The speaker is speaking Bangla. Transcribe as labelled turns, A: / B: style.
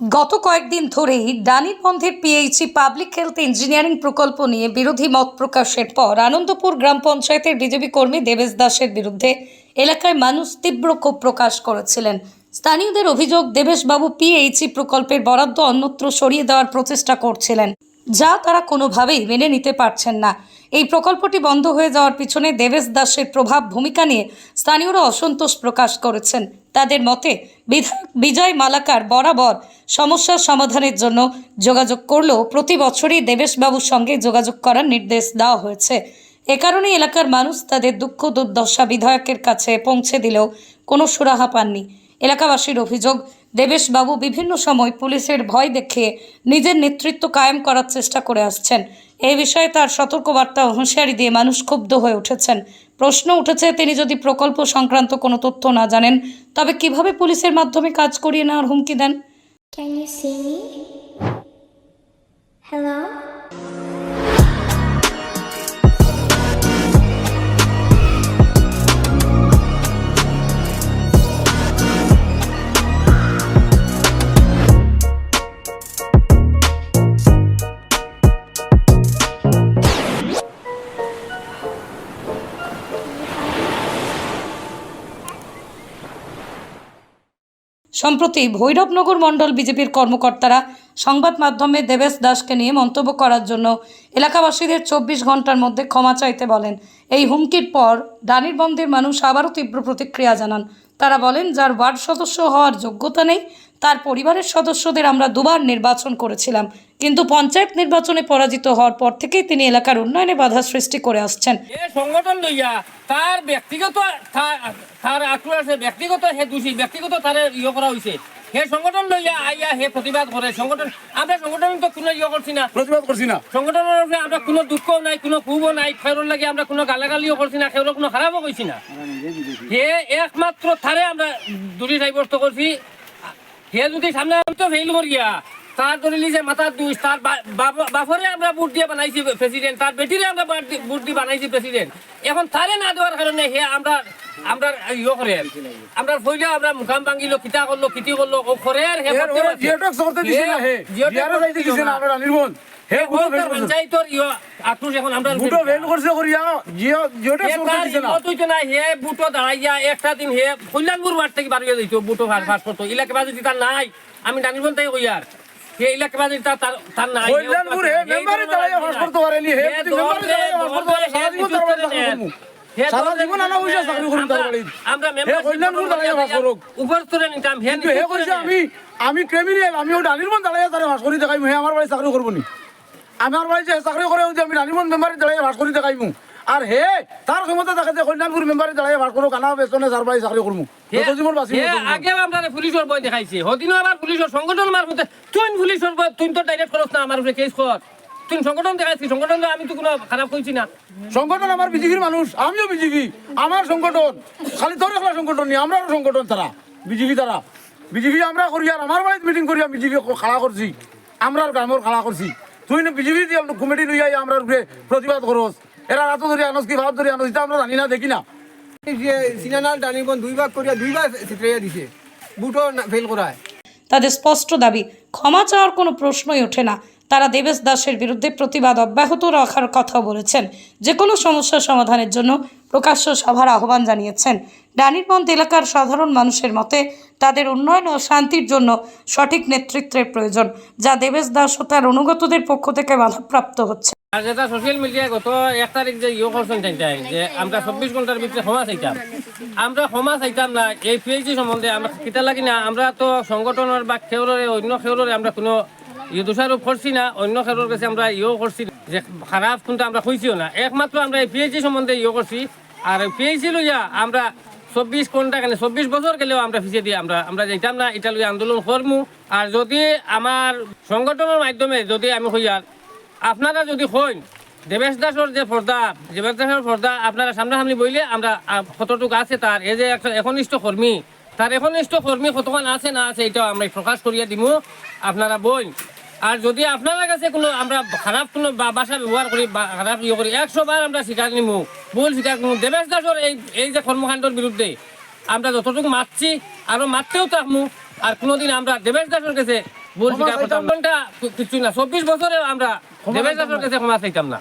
A: গত কয়েকদিন ধরেই ডানি বন্ধের পিএইচি পাবলিক হেলথ ইঞ্জিনিয়ারিং প্রকল্প নিয়ে বিরোধী মত প্রকাশের পর আনন্দপুর গ্রাম পঞ্চায়েতের বিজেপি কর্মী দেবেশ দাসের বিরুদ্ধে এলাকায় মানুষ তীব্র ক্ষোভ প্রকাশ করেছিলেন। স্থানীয়দের অভিযোগ, দেবেশবাবু পিএইচি প্রকল্পের বরাদ্দ অন্যত্র সরিয়ে দেওয়ার প্রচেষ্টা করছিলেন, যা তারা কোনোভাবেই মেনে নিতে পারছেন না। এই প্রকল্পটি বন্ধ হয়ে যাওয়ার পিছনে দেবেশ দাসের প্রভাব ভূমিকা নিয়ে স্থানীয়রা অসন্তোষ প্রকাশ করেছেন। তাদের মতে, বিধায়ক বিজয় মালাকার বরাবর সমস্যার সমাধানের জন্য যোগাযোগ করলেও প্রতি বছরই দেবেশবাবুর সঙ্গে যোগাযোগ করার নির্দেশ দেওয়া হয়েছে। এ কারণে এলাকার মানুষ তাদের দুঃখ দুর্দশা বিধায়কের কাছে পৌঁছে দিলেও কোনো সুরাহা পাননি। এলাকাবাসীর অভিযোগ, দেবেশবাবু বিভিন্ন সময় পুলিশের ভয় দেখে নিজের নেতৃত্ব কায়েম করার চেষ্টা করে আসছেন। এই বিষয়ে তার সতর্কবার্তা ও হুঁশিয়ারি দিয়ে মানুষ ক্ষুব্ধ হয়ে উঠেছেন। প্রশ্ন উঠেছে, তিনি যদি প্রকল্প সংক্রান্ত কোনো তথ্য না জানেন, তবে কীভাবে পুলিশের মাধ্যমে কাজ করিয়ে নেওয়ার হুমকি দেন?
B: Can you see me? Hello?
A: সম্প্রতি ভৈরবনগর মণ্ডল বিজেপির কর্মকর্তারা সংবাদ মাধ্যমে দেবেশ দাসকে নিয়ে মন্তব্য করার জন্য এলাকাবাসীদের চব্বিশ ঘণ্টার মধ্যে ক্ষমা চাইতে বলেন। এই হুমকির পর ডানির বন্ধের মানুষ আবারও তীব্র প্রতিক্রিয়া জানান। তারা বলেন, যার ওয়ার্ড সদস্য হওয়ার যোগ্যতা নেই তার পরিবারের সদস্যদের আমরা দুবার নির্বাচন করেছিলাম। কিন্তু পঞ্চায়েত নির্বাচনে পরাজিত হওয়ার পর থেকেই তিনি এলাকার উন্নয়নে বাধা সৃষ্টি করে আসছেন।
C: এ সংগঠন লইয়া তার ব্যক্তিগত তার- আছে ব্যক্তিগত হে দোষী ব্যক্তিগত তার ইয়ে করা হয়েছে হে সংগঠন লইয়া আইয়া হে প্রতিবাদ করে সংগঠন আমরা সংগঠন তো কোনো ইয়ে করছি না।
D: প্রতিবাদ করছি না।
C: সংগঠনের উপরে আমরা কোনো দুঃখও নাই কোনো ক্ষোভও নাই খেরোর লাগে আমরা কোনো গালাগালিও করছি না খেরোর কোনো খারাপও করছি না। হে একমাত্র তারে আমরা দূরে সাব্যস্ত করছি হে যদি সামনে আমি তো ফেল করিয়া তার ধরে যে মাথার দুষ তার বাপরে আমরা বুট দিয়ে বানাইছি প্রেসিডেন্ট তার বেটিরে আমরা বুট দিয়ে বানাইছি প্রেসিডেন্ট এখন তারে না দেওয়ার কারণে হে আমরা আমরা ইয়ে করে আমরা ফইলে আমরা মুখাম ভাঙিলো কিতা করল কিতি করল ও করে আর হে করতে পারছে।
D: জিওটক সরতে দিছে না হে দিছে না। আমরা হে
C: পঞ্চায়েতর ইয়ে এখন আমরা
D: বুটো ভেল করছে করিয়া জিও জিওটক
C: হে
D: দিছে না।
C: না, হে বুটো দাঁড়াইয়া একটা দিন হে কল্যাণপুর মাঠ থেকে বাড়িয়ে দিত বুটো ফাঁস ফাঁস করতো। ইলাকে বাজে তার নাই আমি হে ইলাকে বাজে তার তার- তার নাই।
D: কল্যাণপুর হে মেম্বারে দাঁড়াইয়া ফাঁস করতে পারেনি হে মেম্বারে দাঁড়াইয়া ফাঁস করতে পারে সারা জীবন তার বাড়ি চাকরি করব। সারা জীবন আনা পয়সা চাকরি করব তার বাড়ি
C: আমরা
D: হে কল্যাণপুর দাঁড়াইয়া ফাঁস করুক।
C: উপর স্তরে নিতাম হে
D: হে কইছে আমি আমি ক্রিমিনাল আমি ও ডানিরবন দাঁড়াইয়া তারে ফাঁস করি দেখাইমু হে আমার বাড়ি চাকরি করব নি। আমার বাড়ি যে চাকরি করে আমি ডানিরবন মেম্বারে দাঁড়াইয়া ফাঁস করি দেখাইমু। আর হে তার ক্ষমতা থাকে যে কল্যাণপুর মেম্বারে দাঁড়াইয়া ফাঁস করুক আনা বেতনে যার বাড়ি চাকরি করব জীবন বাঁচি
C: আমরা পুলিশের বই দেখাইছি। হদিনও আবার পুলিশের সংগঠন মারফতে তুই পুলিশের বই তুই তো ডাইরেক্ট করছ না আমার উপরে কেস কর তুই সংগঠন দেখাইছি সংগঠন আমি তো কোনো খারাপ কইছি না।
D: সংগঠন আমার বিজেপির মানুষ আমিও বিজেপি আমার সংগঠন খালি তোর একলা সংগঠন নেই আমরাও সংগঠন তারা বিজেপি তারা বিজেপি আমরা করি আর আমার বাড়িতে মিটিং করি বিজেপি খাড়া করছি আমরা গ্রামের খাড়া করছি তুই না বিজেপি কমিটি লইয়াই আমরা উপরে প্রতিবাদ করস। এরা রাত ধরে আনস কি ভাব ধরে আনস এটা আমরা জানি না দেখি না।
E: যে সিনানাল টানিবন দুই ভাগ করিয়া দুইবার ছিটাইয়া দিছে বুটো ফেল করায়।
A: তাদের স্পষ্ট দাবি ক্ষমা চাওয়ার কোনো প্রশ্নই ওঠে না। তারা দেবেশ দাসের বিরুদ্ধে প্রতিবাদ অব্যাহত রাখার কথা বলেছেন। যে কোনো সমস্যা সমাধানের জন্য প্রকাশ্য সভার আহ্বান জানিয়েছেন। ডানিরবন্ধ এলাকার সাধারণ মানুষের মতে, তাদের উন্নয়ন ও শান্তির জন্য সঠিক নেতৃত্বের প্রয়োজন, যা দেবেশ দাস ও তার অনুগতদের পক্ষ থেকে বাধাপ্রাপ্ত হচ্ছে।
C: আর যেটা সোশ্যাল মিডিয়ায় গত এক তারিখ যে ইয়ে করছেন তাই যে আমরা চব্বিশ ঘণ্টার ভিতরে ক্ষমা চাইতাম। আমরা ক্ষমা চাইতাম না, এই পিএইচডি সম্বন্ধে আমরা কিতা লাগি না। আমরা তো সংগঠনের বা খেউরে অন্য খেউরে আমরা কোনো ইয়ে দোষারোপ করছি না, অন্য খেউরের কাছে আমরা ইয়েও করছি যে খারাপ কিন্তু আমরা কইছিও না। একমাত্র আমরা এই পিএইচডি সম্বন্ধে ইয়ে করছি, আর পিএইচডি লইয়া আমরা চব্বিশ ঘণ্টা কেন, চব্বিশ বছর গেলেও আমরা ফিসে দিয়ে আমরা আমরা যাইতাম না, এটা লইয়া আন্দোলন করমু। আর যদি আমার সংগঠনের মাধ্যমে যদি আমি হইয়ার আপনারা যদি হইন, দেবেশ দাসর যে পর্দা, দেবেশ দাসের পর্দা আপনারা সামনাসামনি বইলে আমরা কতটুকু আছে তার, এই যে একনিষ্ঠ কর্মী, তার একনিষ্ঠ কর্মী কতক্ষণ আছে না আছে, এটাও আমরা প্রকাশ করিয়া দিমু। আপনারা বইন আর যদি আপনার কাছে কোনো আমরা খারাপ কোনো বাসা ব্যবহার করি খারাপ ইয়ে করি একশো বার আমরা স্বীকার নিমু ভুল স্বীকার নিমু। দেবেশ দাসর এই এই যে কর্মকাণ্ডের বিরুদ্ধে আমরা যতটুকু মারছি আরও মারতেও থাকমু। আর কোনোদিন আমরা দেবেশ দাসর কাছে ভুল স্বীকার করতাম কিছুই না। চব্বিশ বছরে আমরা দেবেশ দাসর কাছে ক্ষমা চাইতাম না।